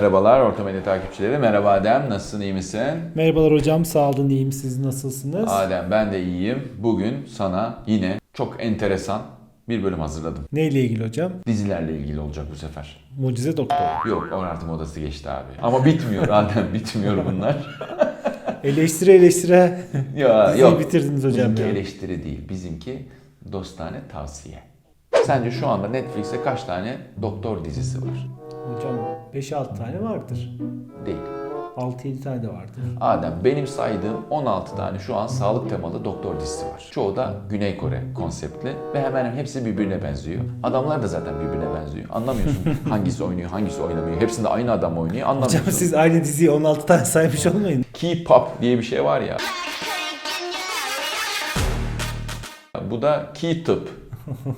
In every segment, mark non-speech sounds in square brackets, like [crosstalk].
Merhabalar Orta Medya takipçileri. Merhaba Adem. Nasılsın, iyi misin? Merhabalar hocam, sağ olun, iyiyim. Siz nasılsınız? Adem ben de iyiyim. Bugün sana yine çok enteresan bir bölüm hazırladım. Neyle ilgili hocam? Dizilerle ilgili olacak bu sefer. Mucize Doktor. Yok, o artık modası geçti abi. Ama bitmiyor [laughs] Adem, bitmiyor bunlar. [laughs] Eleştire eleştire ya diziyi yok. bitirdiniz hocam Bizimki ya. eleştiri değil, bizimki dostane tavsiye. Sence şu anda Netflix'te kaç tane doktor dizisi var? Hocam 5-6 tane vardır. Değil. 6-7 tane de vardır. Adem benim saydığım 16 tane şu an sağlık temalı doktor dizisi var. Çoğu da Güney Kore konseptli ve hemen hemen hepsi birbirine benziyor. Adamlar da zaten birbirine benziyor. Anlamıyorsun [laughs] hangisi oynuyor, hangisi oynamıyor. Hepsinde aynı adam oynuyor. Anlamıyorsun. Hocam siz aynı diziyi 16 tane saymış olmayın. K-pop diye bir şey var ya. Bu da K-tıp,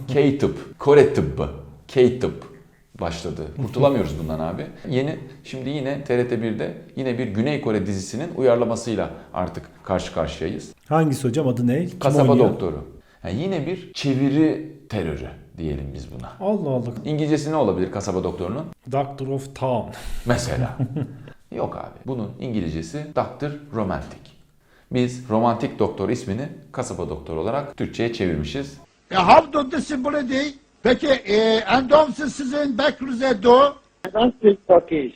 K-tıp, Kore tıbbı, K-tıp başladı. Kurtulamıyoruz bundan abi. Yeni şimdi yine TRT 1'de yine bir Güney Kore dizisinin uyarlamasıyla artık karşı karşıyayız. Hangisi hocam adı ne? Kim Kasaba oynuyor? Doktoru. Yani yine bir çeviri terörü diyelim biz buna. Allah Allah. İngilizcesi ne olabilir kasaba doktorunun? Doctor of Town. [laughs] Mesela. Yok abi. Bunun İngilizcesi Doctor Romantic. Biz romantik doktor ismini kasaba doktor olarak Türkçe'ye çevirmişiz. E, hamdolsun disipline Peki e, endamsın sizin bekruze do. Don't speak Turkish.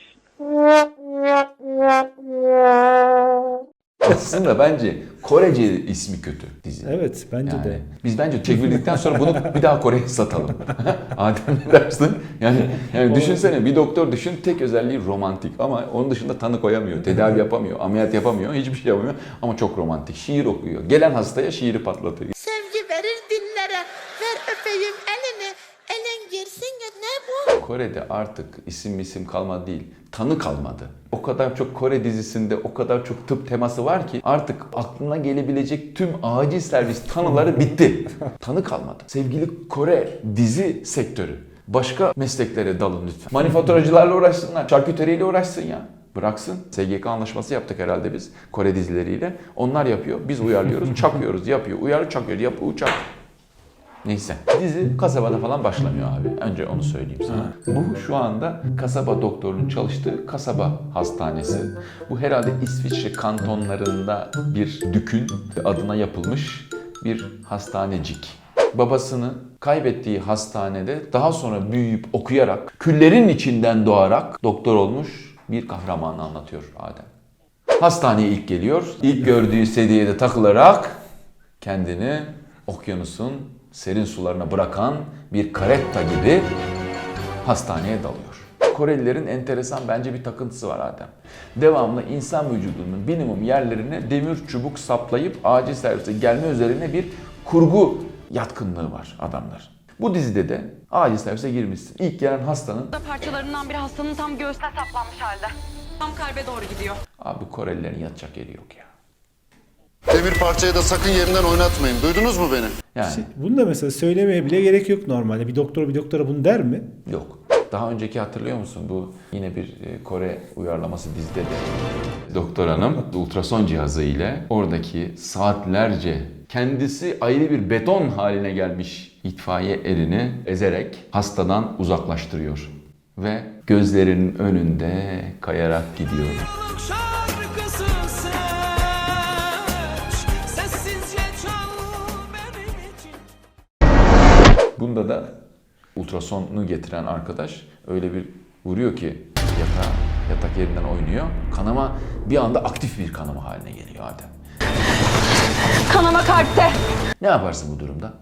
Aslında bence Korece ismi kötü dizi. Evet bence Yani de. biz bence çevirdikten sonra bunu bir daha Kore'ye satalım. [laughs] Adem ne dersin? Yani, yani düşünsene bir doktor düşün tek özelliği romantik ama onun dışında tanı koyamıyor, tedavi yapamıyor, ameliyat yapamıyor, hiçbir şey yapamıyor ama çok romantik. Şiir okuyor. Gelen hastaya şiiri patlatıyor. Sevgi verir dillere. Ver öpeyim elini. Elin girsin ne bu? Kore'de artık isim isim kalmadı değil, tanı kalmadı. O kadar çok Kore dizisinde o kadar çok tıp teması var ki artık aklına gelebilecek tüm acil servis tanıları bitti. [laughs] tanı kalmadı. Sevgili Kore dizi sektörü. Başka mesleklere dalın lütfen. Manifaturacılarla uğraşsınlar, şarküteriyle uğraşsın ya. Bıraksın. SGK anlaşması yaptık herhalde biz Kore dizileriyle. Onlar yapıyor, biz uyarlıyoruz, [laughs] çakıyoruz, yapıyor, uyarı çakıyor, yapıyor, çak. Neyse. Dizi kasabada falan başlamıyor abi. Önce onu söyleyeyim sana. Bu şu anda kasaba doktorunun çalıştığı kasaba hastanesi. Bu herhalde İsviçre kantonlarında bir dükün adına yapılmış bir hastanecik. Babasını kaybettiği hastanede daha sonra büyüyüp okuyarak, küllerin içinden doğarak doktor olmuş bir kahramanı anlatıyor Adem. Hastaneye ilk geliyor. İlk gördüğü sedyeye takılarak kendini okyanusun serin sularına bırakan bir karetta gibi hastaneye dalıyor. Korelilerin enteresan bence bir takıntısı var Adem. Devamlı insan vücudunun minimum yerlerine demir çubuk saplayıp acil servise gelme üzerine bir kurgu yatkınlığı var adamlar. Bu dizide de acil servise girmişsin. İlk gelen hastanın Da parçalarından biri hastanın tam göğsüne saplanmış halde. Tam kalbe doğru gidiyor. abi Korelilerin yatacak yeri yok ya. Demir parçayı da sakın yerinden oynatmayın. Duydunuz mu beni? Yani Bunu da mesela söylemeye bile gerek yok normalde. Bir doktor bir doktora bunu der mi? Yok. Daha önceki hatırlıyor musun? Bu yine bir e, Kore uyarlaması dizide de doktor hanım ultrason cihazı ile oradaki saatlerce kendisi ayrı bir beton haline gelmiş itfaiye erini ezerek hastadan uzaklaştırıyor. Ve gözlerinin önünde kayarak gidiyor. şarkısı Bunda da ultrasonu getiren arkadaş öyle bir vuruyor ki yatağa, yatak yerinden oynuyor. Kanama bir anda aktif bir kanama haline geliyor Adem. Kanama kalpte. Ne yaparsın bu durumda?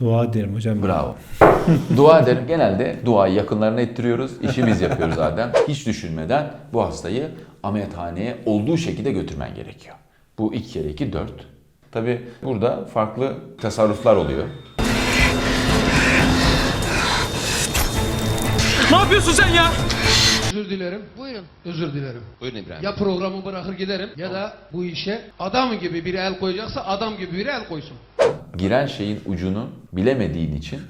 Dua ederim hocam. Bravo. [laughs] dua ederim. Genelde duayı yakınlarına ettiriyoruz. İşi biz yapıyoruz Adem. Hiç düşünmeden bu hastayı ameliyathaneye olduğu şekilde götürmen gerekiyor. Bu iki kere iki dört. Tabi burada farklı tasarruflar oluyor. Ne yapıyorsun sen ya? Özür dilerim. Buyurun. Özür dilerim. Buyurun İbrahim. Ya programı bırakır giderim ya da bu işe adam gibi biri el koyacaksa adam gibi biri el koysun. giren şeyin ucunu bilemediğin için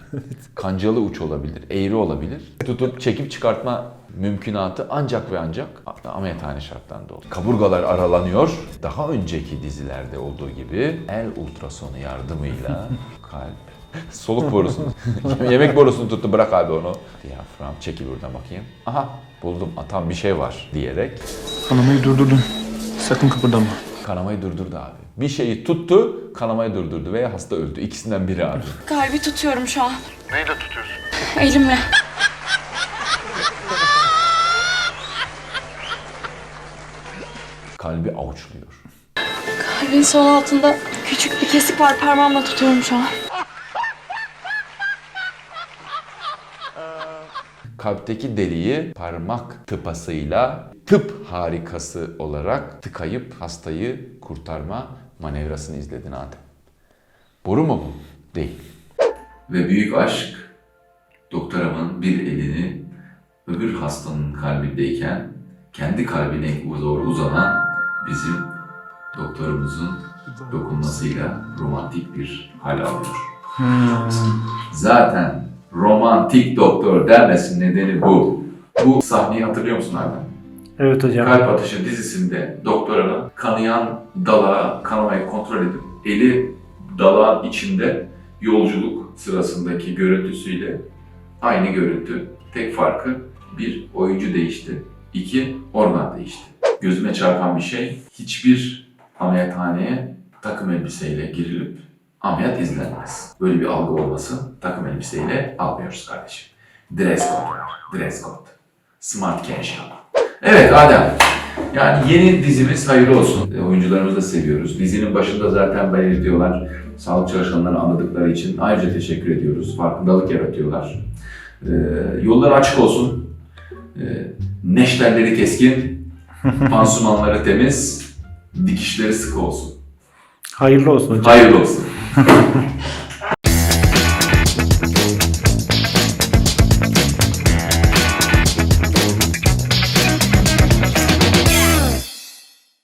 kancalı uç olabilir, eğri olabilir. Tutup çekip çıkartma mümkünatı ancak ve ancak ameliyathane şartlarında olur. Kaburgalar aralanıyor. Daha önceki dizilerde olduğu gibi el ultrasonu yardımıyla [laughs] kalp [laughs] Soluk borusunu. [laughs] Yemek borusunu tuttu bırak abi onu. Diyafram çekil buradan bakayım. Aha buldum atan bir şey var diyerek Kanamayı durdurdun. Sakın kıpırdama. kanamayı durdurdu abi. Bir şeyi tuttu kanamayı durdurdu veya hasta öldü. İkisinden biri abi. Kalbi tutuyorum şu an. Neyle tutuyorsun? Elimle. Kalbi avuçluyor. Kalbin sol altında küçük bir kesik var. Parmağımla tutuyorum şu an. Kalpteki deliği parmak tıpasıyla tıp harikası olarak tıkayıp hastayı kurtarma manevrasını izledin Adem. Boru mu bu? Değil. Ve büyük aşk doktoramın bir elini öbür hastanın kalbindeyken kendi kalbine doğru uzanan bizim doktorumuzun dokunmasıyla romantik bir hal alıyor. Zaten romantik doktor denmesinin nedeni bu. Bu sahneyi hatırlıyor musun Adem? Evet hocam. Kalp Atışı dizisinde doktoranın kanayan dalağı kanamayı kontrol edip eli dalağın içinde yolculuk sırasındaki görüntüsüyle aynı görüntü. Tek farkı bir oyuncu değişti, iki organ değişti. Gözüme çarpan bir şey hiçbir ameliyathaneye takım elbiseyle girilip ameliyat izlenmez. Böyle bir algı olması takım elbiseyle almıyoruz kardeşim. Dress code var. Dress code. Smart casual. Evet Adem. Yani yeni dizimiz hayırlı olsun. E, oyuncularımızı da seviyoruz. Dizinin başında zaten belirtiyorlar. Sağlık çalışanlarını anladıkları için ayrıca teşekkür ediyoruz. Farkındalık yaratıyorlar. E, yolları açık olsun. E, neşterleri keskin. [laughs] Pansumanları temiz. Dikişleri sıkı olsun. Hayırlı olsun hocam. Hayırlı olsun. [laughs]